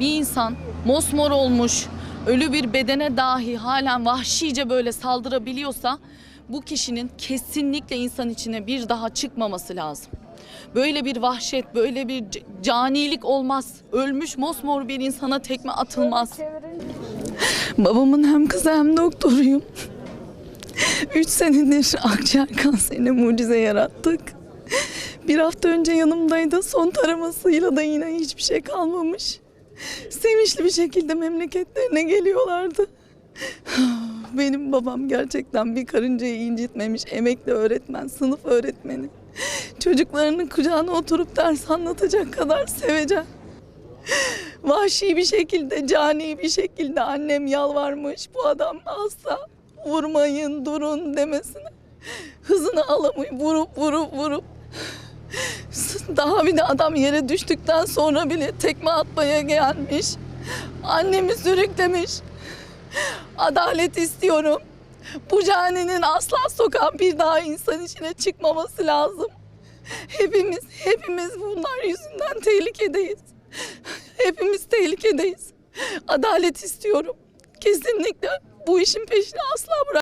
Bir insan mosmor olmuş, ölü bir bedene dahi halen vahşice böyle saldırabiliyorsa bu kişinin kesinlikle insan içine bir daha çıkmaması lazım. Böyle bir vahşet, böyle bir canilik olmaz. Ölmüş mosmor bir insana tekme atılmaz. Babamın hem kızı hem doktoruyum. Üç senedir akciğer kanserine mucize yarattık. Bir hafta önce yanımdaydı. Son taramasıyla da yine hiçbir şey kalmamış. Sevinçli bir şekilde memleketlerine geliyorlardı. Benim babam gerçekten bir karıncayı incitmemiş. Emekli öğretmen, sınıf öğretmeni. Çocuklarının kucağına oturup ders anlatacak kadar sevecen. Vahşi bir şekilde, cani bir şekilde annem yalvarmış. Bu adam hasta, vurmayın, durun demesine. Hızını alamıyor, vurup vurup vurup. Daha bir de adam yere düştükten sonra bile tekme atmaya gelmiş. Annemi sürüklemiş. Adalet istiyorum. Bu caninin asla sokan bir daha insan içine çıkmaması lazım. Hepimiz, hepimiz bunlar yüzünden tehlikedeyiz. Hepimiz tehlikedeyiz. Adalet istiyorum. Kesinlikle bu işin peşini asla bırak.